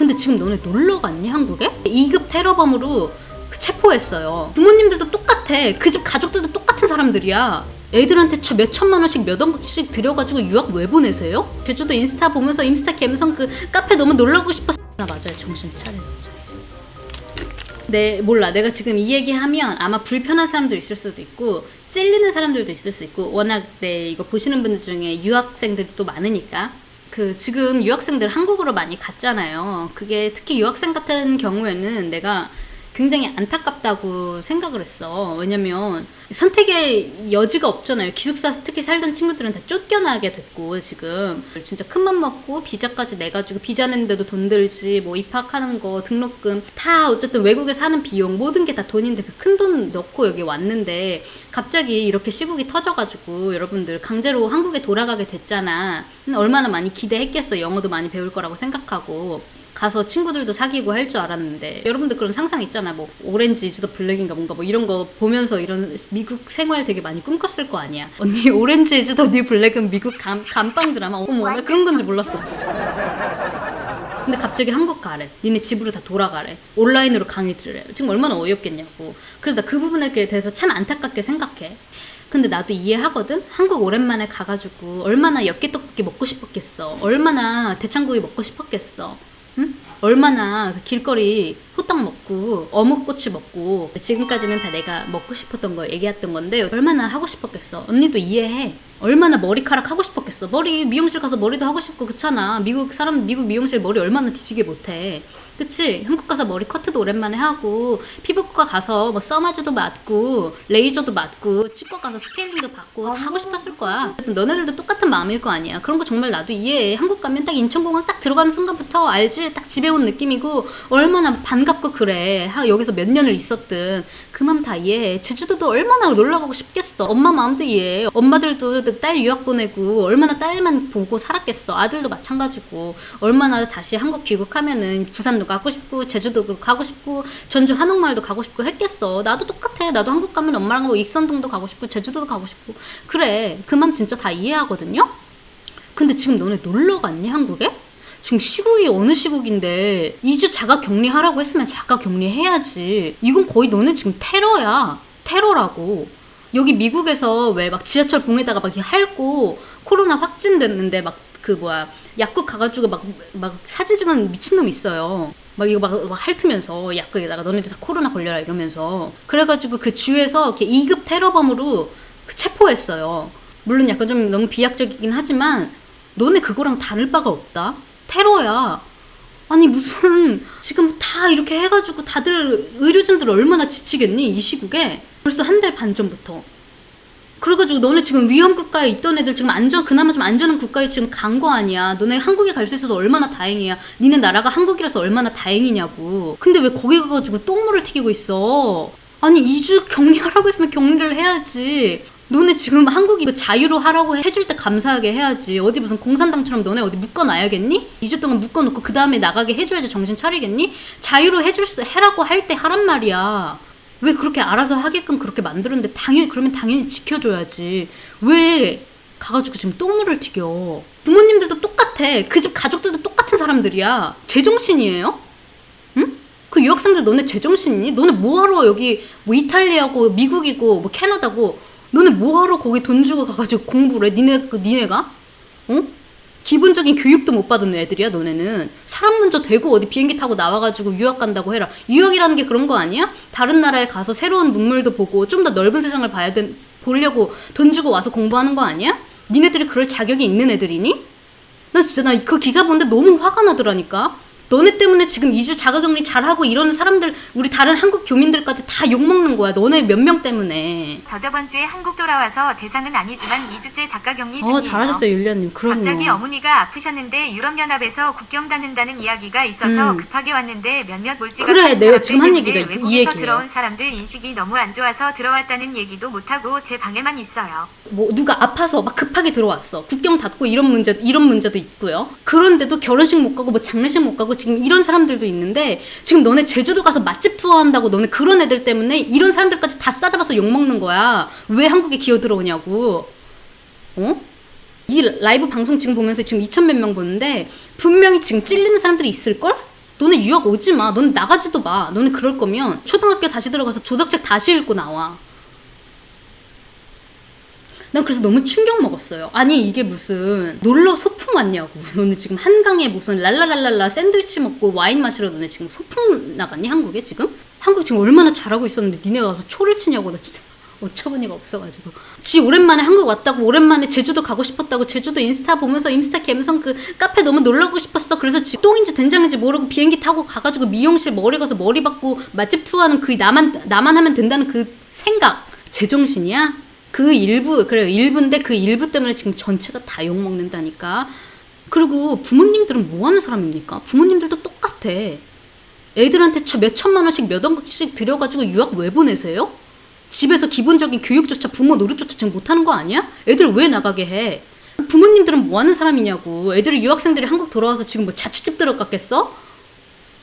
근데 지금 너네 놀러 갔니 한국에? 2급 테러범으로 그 체포했어요. 부모님들도 똑같아. 그 집 가족들도 똑같은 사람들이야. 애들한테 저 몇 천만 원씩 몇 억씩 들여가지고 유학 왜 보내세요? 제주도 인스타 보면서 인스타 감성 그 카페 너무 놀러 가고 싶었어. 나 맞아요. 정신 차려 진짜. 네, 몰라. 내가 지금 이 얘기하면 아마 불편한 사람도 있을 수도 있고 찔리는 사람들도 있을 수 있고 워낙 네 이거 보시는 분들 중에 유학생들이 또 많으니까 그 지금 유학생들 한국으로 많이 갔잖아요. 그게 특히 유학생 같은 경우에는 내가 굉장히 안타깝다고 생각을 했어. 왜냐면 선택의 여지가 없잖아요. 기숙사 특히 살던 친구들은 다 쫓겨나게 됐고 지금 진짜 큰맘 먹고 비자까지 내가지고 비자 낸데도 돈 들지 뭐 입학하는 거 등록금 다 어쨌든 외국에 사는 비용 모든 게 다 돈인데 그 큰 돈 넣고 여기 왔는데 갑자기 이렇게 시국이 터져가지고 여러분들 강제로 한국에 돌아가게 됐잖아. 얼마나 많이 기대했겠어. 영어도 많이 배울 거라고 생각하고. 가서 친구들도 사귀고 할 줄 알았는데 여러분들 그런 상상 있잖아. 뭐 오렌지 이즈 더 블랙인가 뭔가 뭐 이런 거 보면서 이런 미국 생활 되게 많이 꿈꿨을 거 아니야. 언니 오렌지 이즈 더 뉴 블랙은 미국 감, 감빵 드라마. 어머 나 그런 건지 몰랐어. 근데 갑자기 한국 가래. 니네 집으로 다 돌아가래. 온라인으로 강의 들으래. 지금 얼마나 어이없겠냐고. 그래서 나 그 부분에 대해서 참 안타깝게 생각해. 근데 나도 이해하거든? 한국 오랜만에 가가지고 얼마나 엽기떡볶이 먹고 싶었겠어. 얼마나 대창고기 먹고 싶었겠어. 응? 얼마나 그 길거리 호떡 먹고 어묵꼬치 먹고 지금까지는 다 내가 먹고 싶었던 거 얘기했던 건데 얼마나 하고 싶었겠어. 언니도 이해해. 얼마나 머리카락 하고 싶었겠어. 머리 미용실 가서 머리도 하고 싶고 그렇잖아. 미국 사람 미국 미용실 머리 얼마나 뒤지게 못해. 그치? 한국 가서 머리 커트도 오랜만에 하고 피부과 가서 뭐 써마즈도 맞고 레이저도 맞고 치과 가서 스케일링도 받고 다 하고 싶었을 거야. 어쨌든 너네들도 똑같은 마음일 거 아니야. 그런 거 정말 나도 이해해. 한국 가면 딱 인천공항 딱 들어가는 순간부터 알지? 딱 집에 온 느낌이고 얼마나 반갑고 그래. 하, 여기서 몇 년을 있었든 그 마음 다 이해해. 제주도도 얼마나 놀러 가고 싶겠어. 엄마 마음도 이해해. 엄마들도 딸 유학 보내고 얼마나 딸만 보고 살았겠어. 아들도 마찬가지고 얼마나 다시 한국 귀국하면은 부산도 가고 싶고 제주도 가고 싶고 전주 한옥마을도 가고 싶고 했겠어. 나도 똑같아. 나도 한국 가면 엄마랑 뭐 익선동도 가고 싶고 제주도도 가고 싶고 그래. 그 맘 진짜 다 이해하거든요. 근데 지금 너네 놀러 갔니 한국에? 지금 시국이 어느 시국인데 2주 자가 격리하라고 했으면 자가 격리해야지. 이건 거의 너네 지금 테러야. 테러라고. 여기 미국에서 왜 막 지하철 봉에다가 막 이렇게 핥고 코로나 확진됐는데 막 그 뭐야 약국 가가지고 막 막 사진 찍은 미친놈 있어요. 막 이거 막, 막 핥으면서 약국에다가 너네들 다 코로나 걸려라 이러면서 그래가지고 그 주에서 이렇게 2급 테러범으로 그 체포했어요. 물론 약간 좀 너무 비약적이긴 하지만 너네 그거랑 다를 바가 없다. 테러야. 아니 무슨 지금 다 이렇게 해가지고 다들 의료진들 얼마나 지치겠니 이 시국에 벌써 한 달 반 전부터 그래가지고 너네 지금 위험 국가에 있던 애들 지금 안전 그나마 좀 안전한 국가에 지금 간 거 아니야 너네 한국에 갈 수 있어서 얼마나 다행이야 니네 나라가 한국이라서 얼마나 다행이냐고 근데 왜 거기 가가지고 똥물을 튀기고 있어 아니 2주 격리하라고 했으면 격리를 해야지 너네 지금 한국이 그 자유로 하라고 해줄 때 감사하게 해야지. 어디 무슨 공산당처럼 너네 어디 묶어놔야겠니? 2주 동안 묶어놓고 그 다음에 나가게 해줘야지 정신 차리겠니? 자유로 해줄 수, 해라고 할 때 하란 말이야. 왜 그렇게 알아서 하게끔 그렇게 만들었는데 당연히 그러면 당연히 지켜줘야지. 왜 가가지고 지금 똥물을 튀겨? 부모님들도 똑같아. 그 집 가족들도 똑같은 사람들이야. 제정신이에요? 응? 그 유학생들 너네 제정신이니? 너네 뭐하러 여기 뭐 이탈리아고 미국이고 뭐 캐나다고 너네 뭐하러 거기 돈 주고 가가지고 공부를 해? 니네, 그 니네가? 어? 기본적인 교육도 못 받은 애들이야 너네는 사람 먼저 되고 어디 비행기 타고 나와가지고 유학 간다고 해라 유학이라는 게 그런 거 아니야? 다른 나라에 가서 새로운 문물도 보고 좀 더 넓은 세상을 봐야 된 보려고 돈 주고 와서 공부하는 거 아니야? 니네들이 그럴 자격이 있는 애들이니? 나 진짜 나 그 기사 보는데 너무 화가 나더라니까 너네 때문에 지금 2주 자가격리 잘하고 이러는 사람들 우리 다른 한국 교민들까지 다 욕먹는 거야 너네 몇 명 때문에 저 저번 주에 한국 돌아와서 대상은 아니지만 2주째 작가 격리 중이에요. 어 잘하셨어요 율리아님 그럼요 갑자기 어머니가 아프셨는데 유럽연합에서 국경 닫는다는 이야기가 있어서 음. 급하게 왔는데 몇몇 몰지가 그래, 간 내가 지금 한이 외국에서. 들어온 사람들 인식이 너무 안 좋아서 들어왔다는 얘기도 못하고 제 방에만 있어요. 뭐 누가 아파서 막 급하게 들어왔어. 국경 닫고 이런 문제 이런 문제도 있고요. 그런데도 결혼식 못 가고 뭐 장례식 못 가고 지금 이런 사람들도 있는데 지금 너네 제주도 가서 맛집 투어한다고 너네 그런 애들 때문에 이런 사람들까지 다 싸잡아서 욕 먹는 거야. 왜 한국에 기어 들어오냐고. 어? 이 라이브 방송 지금 보면서 지금 2천 몇 명 보는데 분명히 지금 찔리는 사람들이 있을 걸? 너네 유학 오지 마. 너네 나가지도 마. 너네 그럴 거면 초등학교 다시 들어가서 조덕책 다시 읽고 나와. 난 그래서 너무 충격 먹었어요. 아니 이게 무슨 놀러 소풍 왔냐고. 너네 지금 한강에 무슨 랄라랄랄라 샌드위치 먹고 와인 마시러 너네 지금 소풍 나갔니 한국에 지금? 한국 지금 얼마나 잘하고 있었는데 니네 와서 초를 치냐고 나 진짜 어처구니가 없어가지고. 지 오랜만에 한국 왔다고 오랜만에 제주도 가고 싶었다고 제주도 인스타 보면서 인스타 감성 그 카페 너무 놀러 가고 싶었어. 그래서 지 똥인지 된장인지 모르고 비행기 타고 가가지고 미용실 머리 가서 머리 받고 맛집 투어하는 그 나만 나만 하면 된다는 그 생각 제정신이야? 그 일부 그래요 일부인데 그 일부 때문에 지금 전체가 다 욕 먹는다니까. 그리고 부모님들은 뭐 하는 사람입니까? 부모님들도 똑같아. 애들한테 저몇 천만 원씩 몇 억씩 들여가지고 유학 왜 보내세요? 집에서 기본적인 교육조차 부모 노릇조차 지금 못하는 거 아니야? 애들 왜 나가게 해? 부모님들은 뭐 하는 사람이냐고. 애들이 유학생들이 한국 돌아와서 지금 뭐 자취집 들어갔겠어?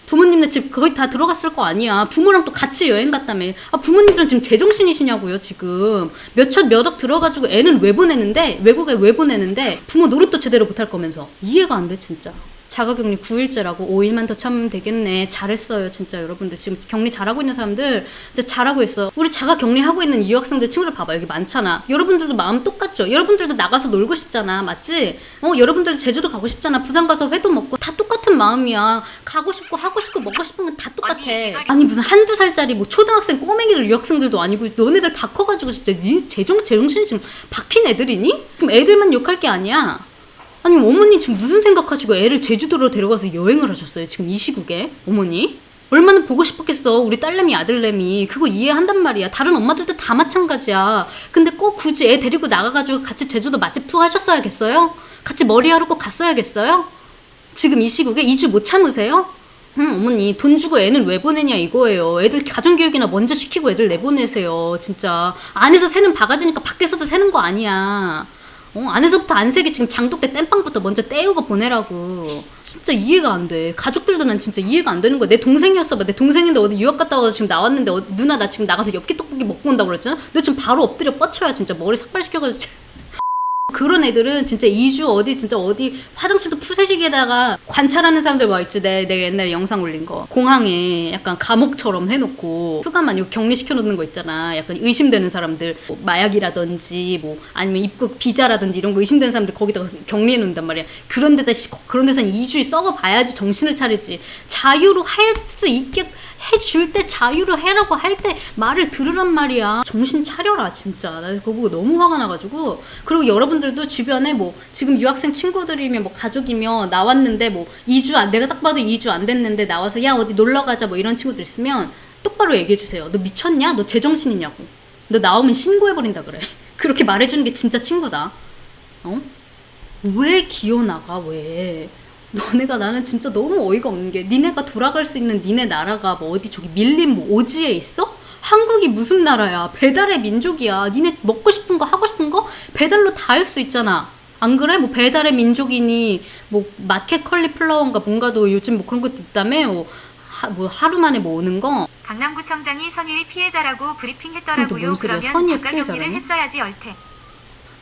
부모님네 집 거의 다 들어갔을 거 아니야. 부모랑 또 같이 여행 갔다며. 아, 부모님들은 지금 제정신이시냐고요, 지금. 몇천 몇억 들어가지고 애는 왜 보내는데, 외국에 왜 보내는데, 부모 노릇도 제대로 못할 거면서. 이해가 안 돼, 진짜. 자가격리 9일째라고 5일만 더 참으면 되겠네. 잘했어요, 진짜 여러분들. 지금 격리 잘하고 있는 사람들 진짜 잘하고 있어. 우리 자가격리하고 있는 유학생들 친구들 봐봐. 여기 많잖아. 여러분들도 마음 똑같죠? 여러분들도 나가서 놀고 싶잖아. 맞지? 어, 여러분들도 제주도 가고 싶잖아. 부산 가서 회도 먹고 다 똑같은 마음이야. 가고 싶고 하고 싶고 먹고 싶은 건 다 똑같아. 아니 무슨 한두 살짜리 뭐 초등학생 꼬맹이들 유학생들도 아니고 너네들 다 커가지고 진짜 니 제정 제정신이 지금 박힌 애들이니? 그럼 애들만 욕할 게 아니야. 아니 어머니 지금 무슨 생각하시고 애를 제주도로 데려가서 여행을 하셨어요 지금 이 시국에 어머니? 얼마나 보고 싶었겠어 우리 딸내미 아들내미 그거 이해한단 말이야 다른 엄마들도 다 마찬가지야 근데 꼭 굳이 애 데리고 나가가지고 같이 제주도 맛집 투어 하셨어야겠어요? 같이 머리하러 꼭 갔어야겠어요? 지금 이 시국에 2주 못 참으세요? 응, 어머니, 돈 주고 애는 왜 보내냐 이거예요. 애들 가정교육이나 먼저 시키고 애들 내보내세요. 진짜. 안에서 새는 바가지니까 밖에서도 새는 거 아니야. 어, 안에서부터 안 새게 지금 장독대 땜빵부터 먼저 떼우고 보내라고. 진짜 이해가 안 돼. 가족들도 난 진짜 이해가 안 되는 거야. 내 동생이었어 봐. 내 동생인데 어디 유학 갔다 와서 지금 나왔는데 어, 누나 나 지금 나가서 엽기 떡볶이 먹고 온다고 그랬잖아? 너 지금 바로 엎드려 뻗쳐야 진짜 머리 삭발시켜가지고. 그런 애들은 진짜 2주 어디 진짜 어디 화장실도 푸세식에다가 관찰하는 사람들 와 있지 내, 내가 옛날에 영상 올린 거 공항에 약간 감옥처럼 해놓고 수감만 이거 격리시켜 놓는 거 있잖아 약간 의심되는 사람들 뭐 마약이라든지 뭐 아니면 입국 비자라든지 이런 거 의심되는 사람들 거기다가 격리해 놓는단 말이야 그런 데다 씨, 그런 데서 한 2주 썩어 봐야지 정신을 차리지 자유로 할 수 있게 해줄 때 자유로 해라고 할 때 말을 들으란 말이야. 정신 차려라, 진짜. 나 그거 보고 너무 화가 나가지고. 그리고 여러분 들도 주변에 뭐, 지금 유학생 친구들이면 뭐 가족이며 나왔는데 뭐, 2주 안, 내가 딱 봐도 2주 안 됐는데 나와서 야, 어디 놀러 가자 뭐 이런 친구들 있으면 똑바로 얘기해 주세요. 너 미쳤냐? 너 제정신이냐고. 너 나오면 신고해 버린다 그래. 그렇게 말해 주는 게 진짜 친구다. 어? 왜 기어 나가, 왜? 너네가 나는 진짜 너무 어이가 없는 게 니네가 돌아갈 수 있는 니네 나라가 뭐 어디 저기 밀림 뭐 오지에 있어? 한국이 무슨 나라야? 배달의 민족이야. 니네 먹고 싶은 거 하고 싶은 거 배달로 다 할 수 있잖아. 안 그래? 뭐 배달의 민족이니 뭐 마켓 컬리플라워인가 뭔가도 요즘 뭐 그런 것도 있다며 뭐, 하, 뭐 하루 만에 뭐 오는 거 강남구청장이 선유의 피해자라고 브리핑했더라고요. 그러면 자가 격리를? 했어야지 얼테.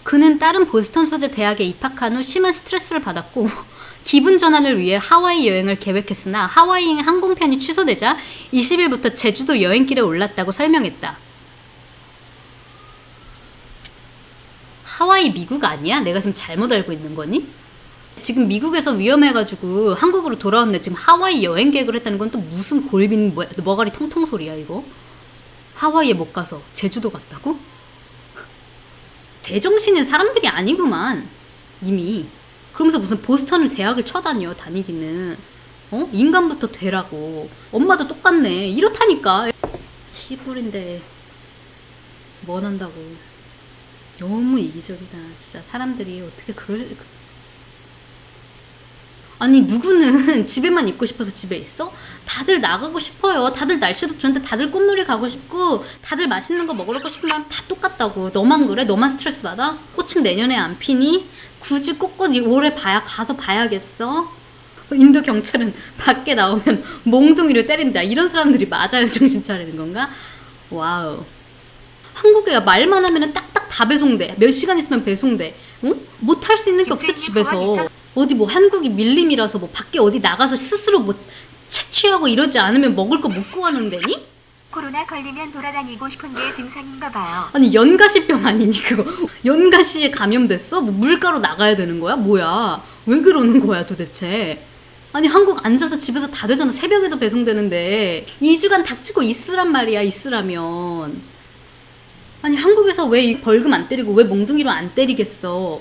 그는 다른 보스턴 소재 대학에 입학한 후 심한 스트레스를 받았고 기분 전환을 위해 하와이 여행을 계획했으나 하와이 항공편이 취소되자 20일부터 제주도 여행길에 올랐다고 설명했다. 하와이 미국 아니야? 내가 지금 잘못 알고 있는 거니? 지금 미국에서 위험해가지고 한국으로 돌아왔는데 지금 하와이 여행 계획을 했다는 건 또 무슨 골빈 뭐, 머가리 통통 소리야 이거? 하와이에 못 가서 제주도 갔다고? 제정신인 사람들이 아니구만 이미 그러면서 무슨 보스턴을 대학을 쳐다녀 다니기는. 어? 인간부터 되라고. 엄마도 똑같네. 이렇다니까. 씨뿔인데. 뭐 한다고. 너무 이기적이다. 진짜 사람들이 어떻게 그럴 아니 누구는 집에만 있고 싶어서 집에 있어? 다들 나가고 싶어요. 다들 날씨도 좋은데 다들 꽃놀이 가고 싶고 다들 맛있는 거 먹으러 가고 싶은 마음 다 똑같다고. 너만 그래? 너만 스트레스 받아? 꽃은 내년에 안 피니? 굳이 꽃꽃 이 올해 봐야 가서 봐야겠어? 인도 경찰은 밖에 나오면 몽둥이로 때린다. 이런 사람들이 맞아요. 정신 차리는 건가? 와우. 한국에 말만 하면은 딱딱 다 배송돼. 몇 시간 있으면 배송돼. 응? 못할 수 있는 게 없어 집에서. 어디 뭐 한국이 밀림이라서 뭐 밖에 어디 나가서 스스로 뭐 채취하고 이러지 않으면 먹을 거 못 구하는 데니? 코로나 걸리면 돌아다니고 싶은데 증상인가 봐요. 아니 연가시병 아니니 그거 연가시에 감염됐어? 뭐 물가로 나가야 되는 거야? 뭐야? 왜 그러는 거야 도대체? 아니 한국 앉아서 집에서 다 되잖아 새벽에도 배송되는데 2주간 닥치고 있으란 말이야 있으라면 아니 한국에서 왜이 벌금 안 때리고 왜 몽둥이로 안 때리겠어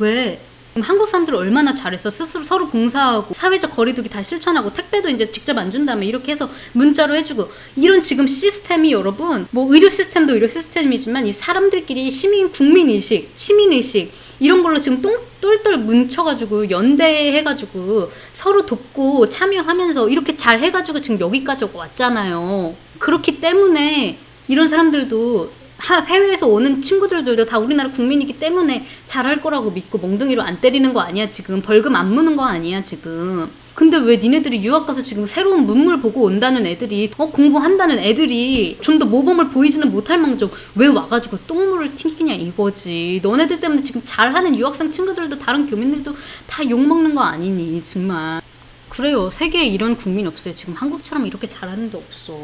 왜? 한국 사람들 얼마나 잘했어 스스로 서로 봉사하고 사회적 거리두기 다 실천하고 택배도 이제 직접 안 준다며 이렇게 해서 문자로 해주고 이런 지금 시스템이 여러분 뭐 의료 시스템도 의료 시스템이지만 이 사람들끼리 시민 국민 의식 시민 의식 이런 걸로 지금 똥 똘똘 뭉쳐가지고 연대해가지고 서로 돕고 참여하면서 이렇게 잘 해가지고 지금 여기까지 왔잖아요. 그렇기 때문에 이런 사람들도 하- 해외에서 오는 친구들도 다 우리나라 국민이기 때문에 잘할 거라고 믿고 멍둥이로 안 때리는 거 아니야 지금. 벌금 안 무는 거 아니야 지금. 근데 왜 니네들이 유학 가서 지금 새로운 문물 보고 온다는 애들이 어 공부한다는 애들이 좀 더 모범을 보이지는 못할 망정 왜 와가지고 똥물을 튕기냐 이거지. 너네들 때문에 지금 잘하는 유학생 친구들도 다른 교민들도 다 욕먹는 거 아니니 정말. 그래요. 세계에 이런 국민 없어요. 지금 한국처럼 이렇게 잘하는 데 없어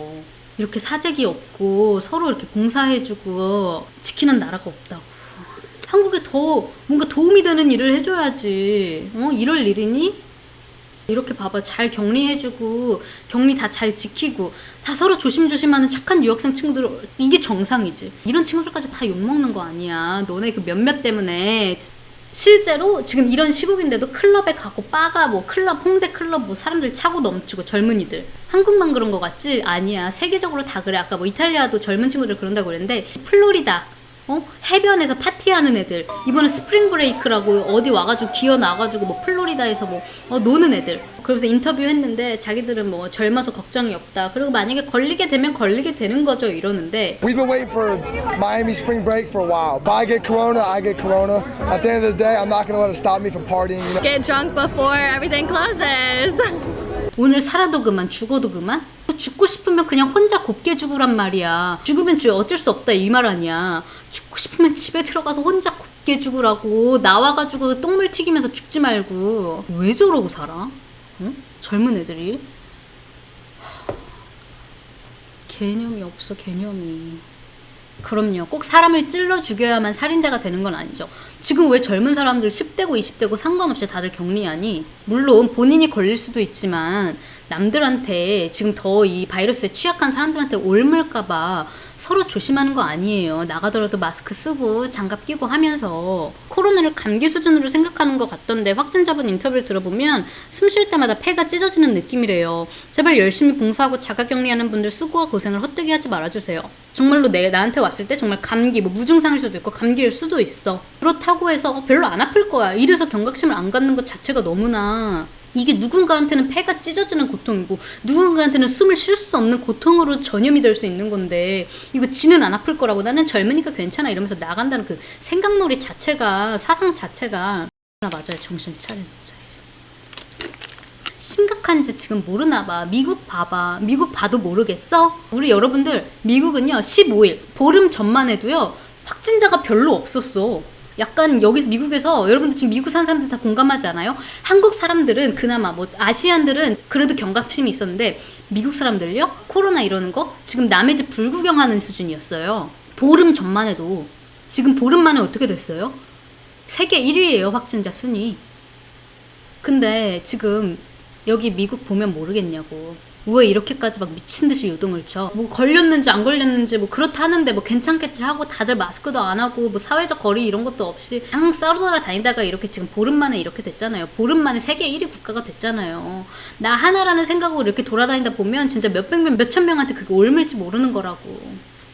이렇게 사재기 없고 서로 이렇게 봉사해주고 지키는 나라가 없다고. 한국에 더 뭔가 도움이 되는 일을 해줘야지. 어? 이럴 일이니? 이렇게 봐봐. 잘 격리해주고 격리 다 잘 지키고 다 서로 조심조심하는 착한 유학생 친구들 이게 정상이지. 이런 친구들까지 다 욕먹는 거 아니야. 너네 그 몇몇 때문에. 실제로 지금 이런 시국인데도 클럽에 가고 바가 뭐 클럽 홍대 클럽 뭐 사람들 차고 넘치고 젊은이들 한국만 그런 거 같지 아니야 세계적으로 다 그래 아까 뭐 이탈리아도 젊은 친구들 그런다고 그랬는데 플로리다 어? 해변에서 파티하는 애들 이번에 스프링 브레이크라고 어디 와가지고 기어 나가지고 뭐 플로리다에서 뭐 어, 노는 애들 그래서 인터뷰했는데 자기들은 뭐 젊어서 걱정이 없다 그리고 만약에 걸리게 되면 걸리게 되는 거죠 이러는데 We've been waiting for Miami spring break for a while. If I get corona, I get corona. At the end of the day, I'm not going to let it stop me from partying. You know? get drunk before everything closes. 오늘 살아도 그만 죽어도 그만? 죽고 싶으면 그냥 혼자 곱게 죽으란 말이야. 죽으면 죄 어쩔 수 없다 이 말 아니야. 죽고 싶으면 집에 들어가서 혼자 곱게 죽으라고. 나와가지고 똥물 튀기면서 죽지 말고. 왜 저러고 살아? 응? 젊은 애들이? 하, 개념이 없어 개념이 그럼요. 꼭 사람을 찔러 죽여야만 살인자가 되는 건 아니죠. 지금 왜 젊은 사람들 10대고 20대고 상관없이 다들 격리하니? 물론 본인이 걸릴 수도 있지만 남들한테 지금 더 이 바이러스에 취약한 사람들한테 옮을까봐 서로 조심하는 거 아니에요. 나가더라도 마스크 쓰고 장갑 끼고 하면서 코로나를 감기 수준으로 생각하는 것 같던데 확진자분 인터뷰를 들어보면 숨 쉴 때마다 폐가 찢어지는 느낌이래요. 제발 열심히 봉사하고 자가격리하는 분들 수고와 고생을 헛되게 하지 말아주세요. 정말로 내 나한테 왔을 때 정말 감기 뭐 무증상일 수도 있고 감기일 수도 있어. 그렇다고 해서 어, 별로 안 아플 거야. 이래서 경각심을 안 갖는 것 자체가 너무나 이게 누군가한테는 폐가 찢어지는 고통이고 누군가한테는 숨을 쉴 수 없는 고통으로 전염이 될 수 있는 건데 이거 지는 안 아플 거라고 나는 젊으니까 괜찮아 이러면서 나간다는 그 생각놀이 자체가 사상 자체가 나 맞아요 정신 차려 진짜 심각한지 지금 모르나 봐. 미국 봐봐. 미국 봐도 모르겠어? 우리 여러분들, 미국은요, 15일, 보름 전만 해도요, 확진자가 별로 없었어. 약간 여기서 미국에서 여러분들 지금 미국 사는 사람들 다 공감하지 않아요? 한국 사람들은 그나마 뭐 아시안들은 그래도 경각심이 있었는데 미국 사람들요? 코로나 이러는 거 지금 남의 집 불구경하는 수준이었어요. 보름 전만 해도 지금 보름 만에 어떻게 됐어요? 세계 1위예요 확진자 순위. 근데 지금 여기 미국 보면 모르겠냐고. 왜 이렇게까지 막 미친 듯이 요동을 쳐? 뭐 걸렸는지 안 걸렸는지 뭐 그렇다 하는데 뭐 괜찮겠지 하고 다들 마스크도 안 하고 뭐 사회적 거리 이런 것도 없이 그냥 싸우돌아 다니다가 이렇게 지금 보름 만에 이렇게 됐잖아요. 보름 만에 세계 1위 국가가 됐잖아요. 나 하나라는 생각으로 이렇게 돌아다니다 보면 진짜 몇백 명, 몇천 명한테 그게 옮을지 모르는 거라고.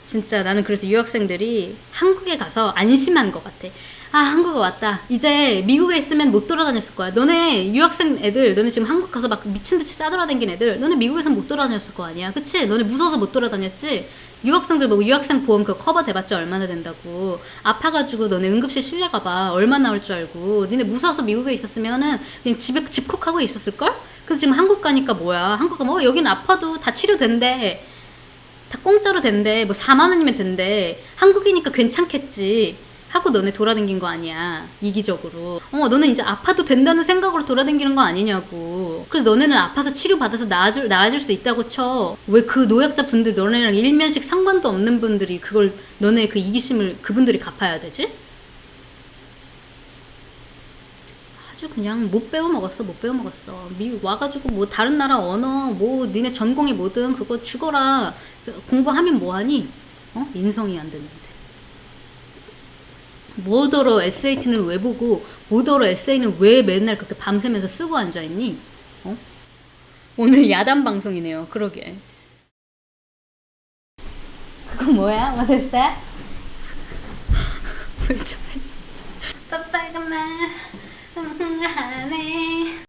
진짜 나는 그래서 유학생들이 한국에 가서 안심한 것 같아. 아, 한국에 왔다. 이제 미국에 있으면 못 돌아다녔을 거야. 너네 유학생 애들, 너네 지금 한국 가서 막 미친 듯이 싸돌아다닌 애들, 너네 미국에선 못 돌아다녔을 거 아니야. 그치? 너네 무서워서 못 돌아다녔지? 유학생들 뭐 유학생 보험 그 커버 돼봤자 얼마나 된다고. 아파가지고 너네 응급실 실려 가봐. 얼마 나올 줄 알고. 니네 무서워서 미국에 있었으면은 그냥 집에 집콕하고 있었을걸? 그래서 지금 한국 가니까 뭐야. 한국 가면 어, 여긴 아파도 다 치료된대. 다 공짜로 된대. 뭐 4만 원이면 된대. 한국이니까 괜찮겠지. 하고 너네 돌아다닌 거 아니야 이기적으로 어 너는 이제 아파도 된다는 생각으로 돌아다니는 거 아니냐고 그래서 너네는 아파서 치료받아서 나아질, 나아질 수 있다고 쳐 왜 그 노약자 분들 너네랑 일면식 상관도 없는 분들이 그걸 너네 그 이기심을 그분들이 갚아야 되지? 아주 그냥 못 배워 먹었어 못 배워 먹었어. 미국 와가지고 뭐 다른 나라 언어 뭐 니네 전공이 뭐든 그거 죽어라. 공부하면 뭐하니? 어? 인성이 안 되는데. 뭐더러 SAT는 왜 보고 뭐더러 에세이는 왜 맨날 그렇게 밤새면서 쓰고 앉아있니? 어? 오늘 야단 방송이네요. 그러게. 그거 뭐야? What 왜 저래 진짜. 빨간만 하네